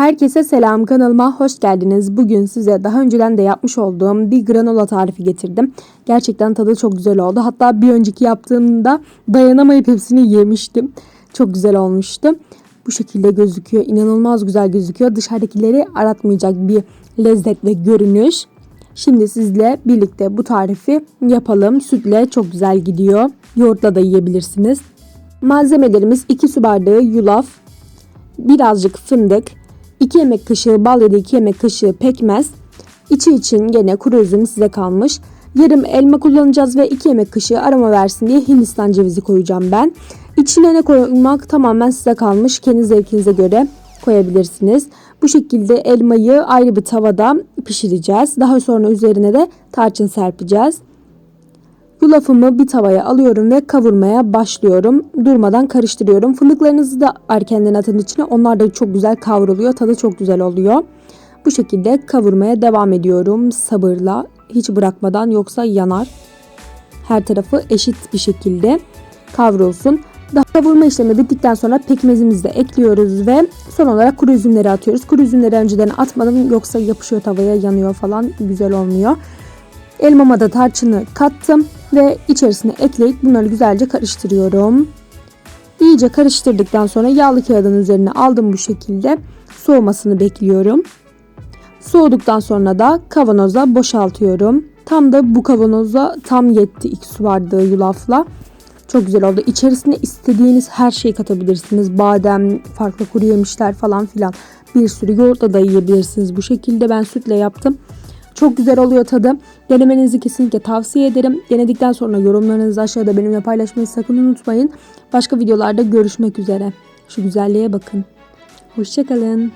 Herkese selam kanalıma hoş geldiniz. Bugün size daha önceden de yapmış olduğum bir granola tarifi getirdim. Gerçekten tadı çok güzel oldu. Hatta bir önceki yaptığımda dayanamayıp hepsini yemiştim. Çok güzel olmuştu. Bu şekilde gözüküyor. İnanılmaz güzel gözüküyor. Dışarıdakileri aratmayacak bir lezzet ve görünüş. Şimdi sizle birlikte bu tarifi yapalım. Sütle çok güzel gidiyor. Yoğurtla da yiyebilirsiniz. Malzemelerimiz 2 su bardağı yulaf, birazcık fındık, 2 yemek kaşığı bal ya da 2 yemek kaşığı pekmez. İçi için gene kuru üzüm size kalmış. Yarım elma kullanacağız ve 2 yemek kaşığı aroma versin diye hindistan cevizi koyacağım ben. İçine ne koymak tamamen size kalmış. Kendi zevkinize göre koyabilirsiniz. Bu şekilde elmayı ayrı bir tavada pişireceğiz. Daha sonra üzerine de tarçın serpeceğiz. Yulafımı bir tavaya alıyorum ve kavurmaya başlıyorum. Durmadan karıştırıyorum. Fındıklarınızı da erkenden atın içine. Onlar da çok güzel kavruluyor. Tadı çok güzel oluyor. Bu şekilde kavurmaya devam ediyorum sabırla. Hiç bırakmadan yoksa yanar. Her tarafı eşit bir şekilde kavrulsun. Daha kavurma işlemi bittikten sonra pekmezimizi de ekliyoruz ve son olarak kuru üzümleri atıyoruz. Kuru üzümleri önceden atmadım yoksa yapışıyor tavaya yanıyor falan güzel olmuyor. Elmama da tarçını kattım ve içerisine ekleyip bunları güzelce karıştırıyorum. İyice karıştırdıktan sonra yağlı kağıdın üzerine aldım bu şekilde. Soğumasını bekliyorum. Soğuduktan sonra da kavanoza boşaltıyorum. Tam da bu kavanoza tam yetti 2 su bardağı yulafla. Çok güzel oldu. İçerisine istediğiniz her şeyi katabilirsiniz. Badem, farklı kuru yemişler falan filan. Bir sürü yoğurtla da yiyebilirsiniz. Bu şekilde ben sütle yaptım. Çok güzel oluyor tadı. Denemenizi kesinlikle tavsiye ederim. Denedikten sonra yorumlarınızı aşağıda benimle paylaşmayı sakın unutmayın. Başka videolarda görüşmek üzere. Şu güzelliğe bakın. Hoşçakalın.